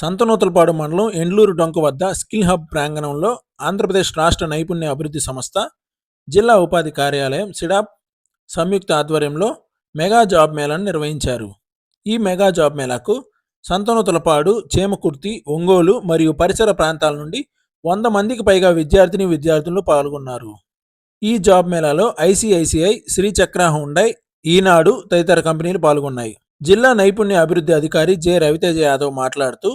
సంతనూతలపాడు మండలం ఎండ్లూరు డొంక వద్ద స్కిల్ హబ్ ప్రాంగణంలో ఆంధ్రప్రదేశ్ రాష్ట్ర నైపుణ్య అభివృద్ధి సంస్థ జిల్లా ఉపాధి కార్యాలయం సిడాప్ సంయుక్త ఆధ్వర్యంలో మెగా జాబ్ మేళాను నిర్వహించారు. ఈ మెగా జాబ్ మేళాకు సంతనూతలపాడు చేమకుర్తి ఒంగోలు మరియు పరిసర ప్రాంతాల నుండి వంద మందికి పైగా విద్యార్థిని విద్యార్థులు పాల్గొన్నారు. ఈ జాబ్ మేళాలో ఐసిఐసిఐ శ్రీచక్ర హుండై ఈనాడు తదితర కంపెనీలు పాల్గొన్నాయి. జిల్లా నైపుణ్య అభివృద్ధి అధికారి జె రవితేజ యాదవ్ మాట్లాడుతూ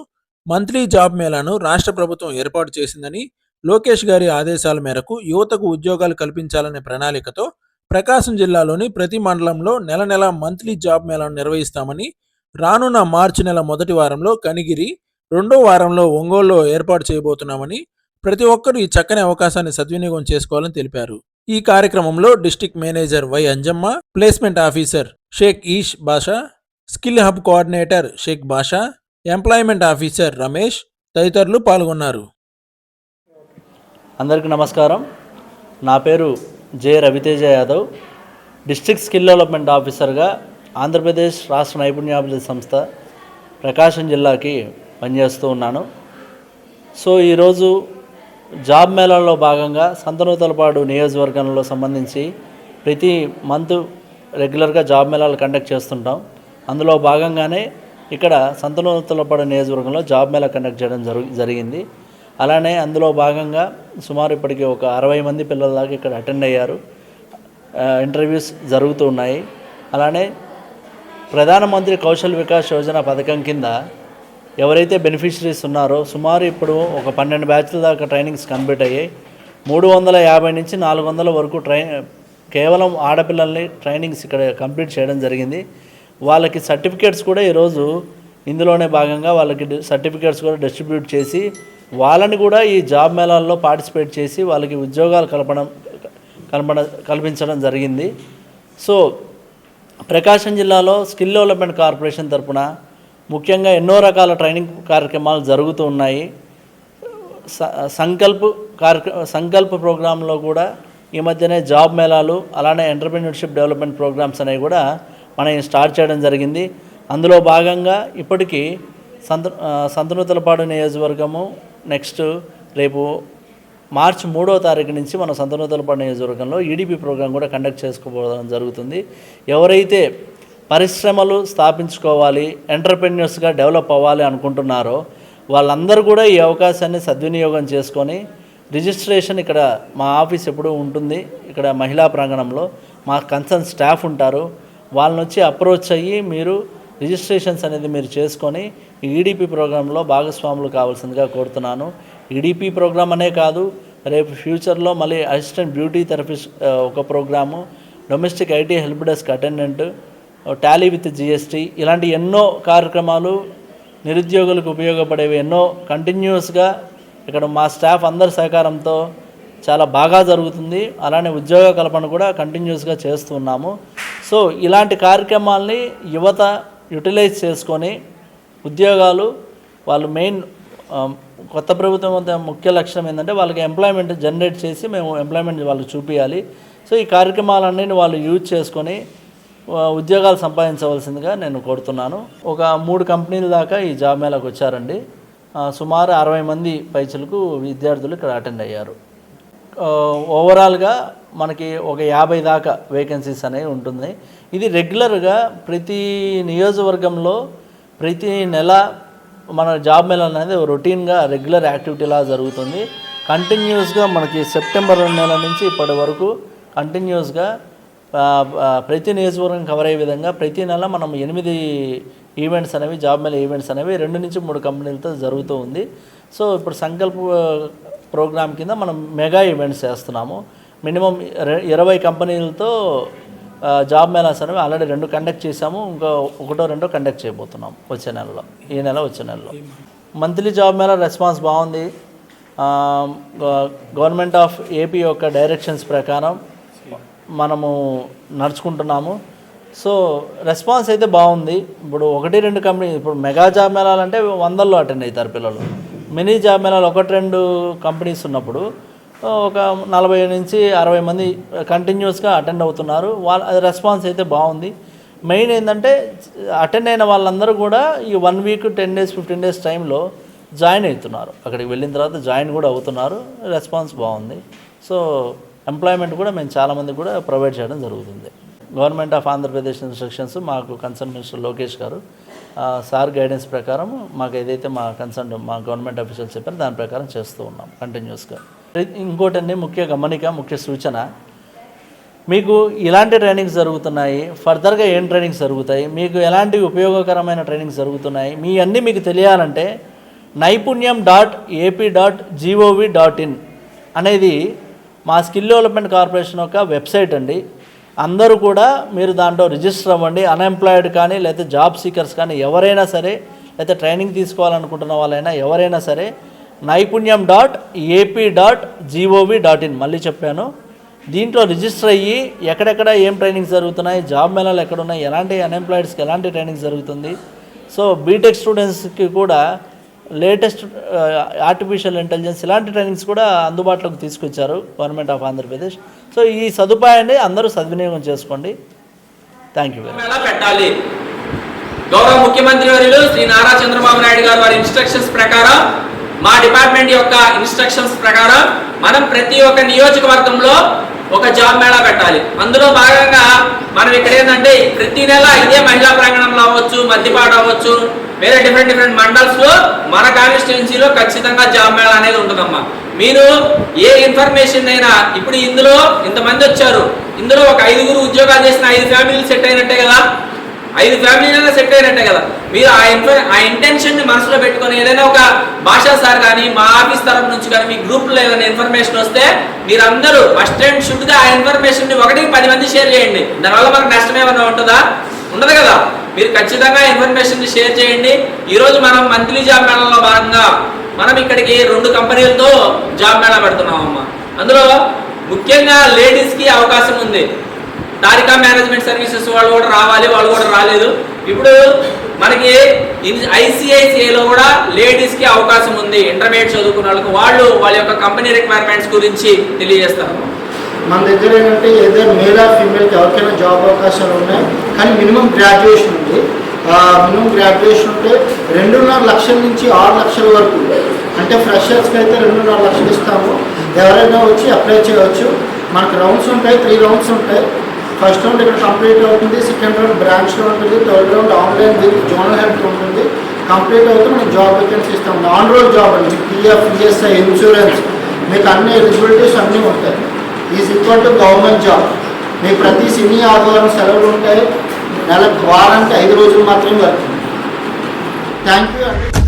మంత్లీ జాబ్ మేళాను రాష్ట్ర ప్రభుత్వం ఏర్పాటు చేసిందని లోకేష్ గారి ఆదేశాల మేరకు యువతకు ఉద్యోగాలు కల్పించాలనే ప్రణాళికతో ప్రకాశం జిల్లాలోని ప్రతి మండలంలో నెల నెల మంత్లీ జాబ్ మేళాను నిర్వహిస్తామని రానున్న మార్చి నెల మొదటి వారంలో కనిగిరి రెండో వారంలో ఒంగోలులో ఏర్పాటు చేయబోతున్నామని ప్రతి ఒక్కరూ ఈ చక్కని అవకాశాన్ని సద్వినియోగం చేసుకోవాలని తెలిపారు. ఈ కార్యక్రమంలో district manager Y Anjamma placement officer Sheikh ఈష్ Basha skill hub coordinator Sheikh Basha employment officer Ramesh తదితరులు పాల్గొన్నారు. అందరికీ నమస్కారం. నా పేరు J Raviteja Yadav. District skill development ఆఫీసర్గా ఆంధ్రప్రదేశ్ రాష్ట్ర నైపుణ్యాభివృద్ధి సంస్థ ప్రకాశం జిల్లాకి పనిచేస్తూ ఉన్నాను. సో ఈరోజు జాబ్ మేళాలో భాగంగా సంతనూతలపాడు నియోజకవర్గంలో సంబంధించి ప్రతి మంత్ రెగ్యులర్గా జాబ్ మేళాలు కండక్ట్ చేస్తుంటాం. అందులో భాగంగానే ఇక్కడ సంతనూతలపాడు నియోజకవర్గంలో జాబ్ మేళా కండక్ట్ చేయడం జరు జరిగింది. అలానే అందులో భాగంగా సుమారు ఇప్పటికి ఒక అరవై మంది పిల్లల దాకా ఇక్కడ అటెండ్ అయ్యారు. ఇంటర్వ్యూస్ జరుగుతూ ఉన్నాయి. అలానే ప్రధానమంత్రి కౌశల్ వికాస్ యోజన పథకం కింద ఎవరైతే బెనిఫిషరీస్ ఉన్నారో సుమారు ఇప్పుడు ఒక పన్నెండు బ్యాచ్ల దాకా ట్రైనింగ్స్ కంప్లీట్ అయ్యాయి. మూడు వందల యాభై నుంచి నాలుగు వందల వరకు ట్రై కేవలం ఆడపిల్లల్ని ట్రైనింగ్స్ ఇక్కడ కంప్లీట్ చేయడం జరిగింది. వాళ్ళకి సర్టిఫికేట్స్ కూడా ఈరోజు ఇందులోనే భాగంగా వాళ్ళకి సర్టిఫికేట్స్ కూడా డిస్ట్రిబ్యూట్ చేసి వాళ్ళని కూడా ఈ జాబ్ మేళాల్లో పార్టిసిపేట్ చేసి వాళ్ళకి ఉద్యోగాలు కలపడం కల్పన కల్పించడం జరిగింది. సో ప్రకాశం జిల్లాలో స్కిల్ డెవలప్మెంట్ కార్పొరేషన్ తరపున ముఖ్యంగా ఎన్నో రకాల ట్రైనింగ్ కార్యక్రమాలు జరుగుతూ ఉన్నాయి. స- సంకల్ప్ కార్యక్ర సంకల్ప ప్రోగ్రాంలో కూడా ఈ మధ్యనే జాబ్ మేళాలు అలానే ఎంటర్ప్రినర్షిప్ డెవలప్మెంట్ ప్రోగ్రామ్స్ అనేవి కూడా మనం స్టార్ట్ చేయడం జరిగింది. అందులో భాగంగా ఇప్పటికీ సంత సంతనూతలపాడు నియోజకవర్గము నెక్స్ట్ రేపు మార్చి మూడో తారీఖు నుంచి మన సంతనూతలపాడు నియోజకవర్గంలో ఈడీపీ ప్రోగ్రాం కూడా కండక్ట్ చేసుకోవడం జరుగుతుంది. ఎవరైతే పరిశ్రమలు స్థాపించుకోవాలి ఎంటర్ప్రెన్యూర్స్గా డెవలప్ అవ్వాలి అనుకుంటున్నారో వాళ్ళందరూ కూడా ఈ అవకాశాన్ని సద్వినియోగం చేసుకొని రిజిస్ట్రేషన్ ఇక్కడ మా ఆఫీస్ ఎప్పుడూ ఉంటుంది. ఇక్కడ మహిళా ప్రాంగణంలో మా కన్సర్న్ స్టాఫ్ ఉంటారు. వాళ్ళని వచ్చి అప్రోచ్ అయ్యి మీరు రిజిస్ట్రేషన్స్ అనేది మీరు చేసుకొని ఈడీపీ ప్రోగ్రాంలో భాగస్వాములు కావాల్సిందిగా కోరుతున్నాను. ఈడీపీ ప్రోగ్రాం అనే కాదు రేపు ఫ్యూచర్లో మళ్ళీ అసిస్టెంట్ బ్యూటీ థెరపిస్ట్ ఒక programme domestic IT help desk attendant Tally with GST ఇలాంటి ఎన్నో కార్యక్రమాలు నిరుద్యోగులకు ఉపయోగపడేవి ఎన్నో కంటిన్యూస్గా ఇక్కడ మా స్టాఫ్ అందరి సహకారంతో చాలా బాగా జరుగుతుంది. అలానే ఉద్యోగ కల్పన కూడా కంటిన్యూస్గా చేస్తున్నాము సో ఇలాంటి కార్యక్రమాల్ని యువత యూటిలైజ్ చేసుకొని ఉద్యోగాలు వాళ్ళు మెయిన్ కొత్త ప్రభుత్వం ముఖ్య లక్ష్యం ఏంటంటే వాళ్ళకి ఎంప్లాయ్మెంట్ జనరేట్ చేసి మేము ఎంప్లాయ్మెంట్ వాళ్ళు చూపించాలి సో ఈ కార్యక్రమాలన్నీ వాళ్ళు యూజ్ చేసుకొని ఉద్యోగాలు సంపాదించవలసిందిగా నేను కోరుతున్నాను. ఒక మూడు కంపెనీల దాకా ఈ జాబ్ మేళకు వచ్చారండి. సుమారు అరవై మంది పైచలకు విద్యార్థులు ఇక్కడ అటెండ్ అయ్యారు. ఓవరాల్గా మనకి ఒక యాభై దాకా వేకెన్సీస్ అనేవి ఉంటుంది. ఇది రెగ్యులర్గా ప్రతి నియోజకవర్గంలో ప్రతి నెల మన జాబ్ మేళ అనేది రొటీన్గా రెగ్యులర్ యాక్టివిటీలా జరుగుతుంది. కంటిన్యూస్గా మనకి సెప్టెంబర్ నెల నుంచి ఇప్పటి వరకు కంటిన్యూస్గా ప్రతి నియోజకవర్గం కవర్ అయ్యే విధంగా ప్రతి నెల మనం ఎనిమిది ఈవెంట్స్ అనేవి జాబ్ మేళ ఈవెంట్స్ అనేవి రెండు నుంచి మూడు కంపెనీలతో జరుగుతూ ఉంది. సో ఇప్పుడు సంకల్ప ప్రోగ్రామ్ కింద మనం మెగా ఈవెంట్స్ చేస్తున్నాము. మినిమం ఇరవై కంపెనీలతో జాబ్ మేళాస్ అనేవి ఆల్రెడీ రెండు కండక్ట్ చేశాము. ఇంకా ఒకటో రెండో కండక్ట్ చేయబోతున్నాం వచ్చే నెలలో ఈ నెల వచ్చే నెలలో. మంత్లీ జాబ్ మేళా రెస్పాన్స్ బాగుంది. గ- గవర్నమెంట్ ఆఫ్ ఏపీ యొక్క డైరెక్షన్స్ ప్రకారం మనము నడుచుకుంటున్నాము. సో రెస్పాన్స్ అయితే బాగుంది. ఇప్పుడు ఒకటి రెండు కంపెనీ ఇప్పుడు మెగా జాబ్ మేళాలంటే వందల్లో అటెండ్ అవుతారు పిల్లలు. మినీ జాబ్ మేళాలు ఒకటి రెండు కంపెనీస్ ఉన్నప్పుడు ఒక నలభై నుంచి అరవై మంది కంటిన్యూస్గా అటెండ్ అవుతున్నారు. వాళ్ళ రెస్పాన్స్ అయితే బాగుంది. మెయిన్ ఏంటంటే అటెండ్ అయిన వాళ్ళందరూ కూడా ఈ one week ten days fifteen days టైంలో జాయిన్ అవుతున్నారు. అక్కడికి వెళ్ళిన తర్వాత జాయిన్ కూడా అవుతున్నారు. రెస్పాన్స్ బాగుంది. సో ఎంప్లాయ్మెంట్ కూడా మేము చాలామంది కూడా ప్రొవైడ్ చేయడం జరుగుతుంది. గవర్నమెంట్ ఆఫ్ ఆంధ్రప్రదేశ్ ఇన్స్ట్రక్షన్స్ మాకు కన్సర్న్ మినిస్టర్ లోకేష్ గారు సార్ గైడెన్స్ ప్రకారం మాకు ఏదైతే మా కన్సర్న్ మా గవర్నమెంట్ అఫీషియల్స్ చెప్పారో దాని ప్రకారం చేస్తూ ఉన్నాం కంటిన్యూస్గా ఇంకోటండి ముఖ్య గమనిక ముఖ్య సూచన. మీకు ఇలాంటి ట్రైనింగ్స్ జరుగుతున్నాయి ఫర్దర్గా ఏం ట్రైనింగ్స్ జరుగుతాయి మీకు ఎలాంటి ఉపయోగకరమైన ట్రైనింగ్స్ జరుగుతున్నాయి మీ అన్నీ మీకు తెలియాలంటే Naipunyam dot AP dot gov dot in అనేది మా స్కిల్ డెవలప్మెంట్ కార్పొరేషన్ యొక్క వెబ్సైట్ అండి. అందరూ కూడా మీరు దాంట్లో రిజిస్టర్ అవ్వండి. అన్ఎంప్లాయిడ్ కానీ లేకపోతే జాబ్ సీకర్స్ కానీ ఎవరైనా సరే లేకపోతే ట్రైనింగ్ తీసుకోవాలనుకుంటున్న వాళ్ళైనా ఎవరైనా సరే Naipunyam dot AP dot gov dot in. మళ్ళీ చెప్పాను. దీంట్లో రిజిస్టర్ అయ్యి ఎక్కడెక్కడ ఏం ట్రైనింగ్స్ జరుగుతున్నాయి జాబ్ మేళాలు ఎక్కడ ఉన్నాయి ఎలాంటి అన్ఎంప్లాయిడ్స్కి ఎలాంటి ట్రైనింగ్ జరుగుతుంది. సో బీటెక్ స్టూడెంట్స్కి కూడా లేటెస్ట్ ఆర్టిఫిషియల్ ఇంటెలిజెన్స్ ఇలాంటి ట్రైనింగ్స్ కూడా అందుబాటులోకి తీసుకొచ్చారు గవర్నమెంట్ ఆఫ్ ఆంధ్రప్రదేశ్ సో ఈ సదుపాయాన్ని అందరూ సద్వినియోగం చేసుకోండి. థ్యాంక్ యూ పెట్టాలి? గౌరవ ముఖ్యమంత్రి వర్యులు శ్రీ నారా చంద్రబాబు నాయుడు గారు వారి ఇన్స్ట్రక్షన్స్ ప్రకారం మా డిపార్ట్మెంట్ యొక్క ఇన్స్ట్రక్షన్స్ ప్రకారం మనం ప్రతి ఒక్క నియోజకవర్గంలో ఒక జాబ్ మేళా పెట్టాలి. అందులో భాగంగా మనం ఇక్కడ ఏంటంటే ప్రతి నెల ఇదే మహిళా ప్రాంగణంలో అవ్వచ్చు మద్దిపాడు అవ్వచ్చు వేరే డిఫరెంట్ డిఫరెంట్ మండల్స్లో మన కాన్స్టిట్యున్సీలో ఖచ్చితంగా జాబ్ మేళ అనేది ఉంటుందమ్మా. మీరు ఏ ఇన్ఫర్మేషన్ అయినా ఇప్పుడు ఇందులో ఇంతమంది వచ్చారు. ఇందులో ఒక ఐదుగురు ఉద్యోగాలు చేసిన ఐదు ఫ్యామిలీలు సెట్ అయినట్టే కదా? ఐదు ఫ్యామిలీలైనా సెట్ అయినట్టే కదా? మీరు ఆ ఇన్ఫర్ ఆ ఇంటెన్షన్ని మనసులో పెట్టుకొని ఏదైనా ఒక భాషా సార్ కానీ మా ఆఫీస్ తరఫు నుంచి కానీ మీ గ్రూప్లో ఏదైనా ఇన్ఫర్మేషన్ వస్తే మీరందరూ ఫస్ట్ అండ్ షుడ్గా ఆ ఇన్ఫర్మేషన్ని ఒకటికి పది మంది షేర్ చేయండి. దానివల్ల మనకు నష్టం ఏమైనా ఉంటుందా? ఉండదు కదా? మీరు ఖచ్చితంగా ఇన్ఫర్మేషన్ షేర్ చేయండి. ఈరోజు మనం మంత్లీ జాబ్ మేళలో భాగంగా మనం ఇక్కడికి రెండు కంపెనీలతో జాబ్ మేళా పెడుతున్నామమ్మా. అందులో ముఖ్యంగా లేడీస్కి అవకాశం ఉంది. తారికా మేనేజ్మెంట్ సర్వీసెస్ వాళ్ళు కూడా రావాలి వాళ్ళు కూడా రాలేదు. ఇప్పుడు మనకి ఐసిఐసిఐలో కూడా లేడీస్కి అవకాశం ఉంది. ఇంటర్మీడియట్ చదువుకున్న వాళ్ళకి వాళ్ళు వాళ్ళ యొక్క కంపెనీ రిక్వైర్మెంట్స్ గురించి తెలియజేస్తారు మన దగ్గర ఏంటంటే ఏదో మేల్ ఆర్ ఫీమేల్కి ఎవరికైనా జాబ్ అవకాశాలు ఉన్నాయి కానీ మినిమం గ్రాడ్యుయేషన్ ఉంది. మినిమం గ్రాడ్యుయేషన్ ఉంటే రెండున్నర లక్షల నుంచి ఆరు లక్షల వరకు అంటే ఫ్రెషర్స్కి అయితే రెండున్నర లక్షలు ఇస్తాము. ఎవరైనా వచ్చి అప్లై చేయవచ్చు. మనకు రౌండ్స్ ఉంటాయి త్రీ రౌండ్స్ ఉంటాయి. ఫస్ట్ రౌండ్ ఇక్కడ కంప్లీట్ అవుతుంది సెకండ్ రౌండ్ బ్రాంచ్లో ఉంటుంది థర్డ్ రౌండ్ ఆన్లైన్ దీనికి జోనల్ హెల్త్ ఉంటుంది. కంప్లీట్ అవుతే మనం జాబ్ వేకెన్సీ ఇస్తాం ఆన్ రోడ్ జాబ్ అండి పిఎఫ్ ఈఎస్ఐ ఇన్సూరెన్స్ మీకు అన్ని ఎలిజిబిలిటీస్ అన్నీ ఉంటాయి. Is equal to government job మీ ప్రతి సినీ ఆదివారం సెలవులు ఉంటాయి. నెల వారానికి ఐదు రోజులు మాత్రమే వర్క్. థ్యాంక్ యూ అండి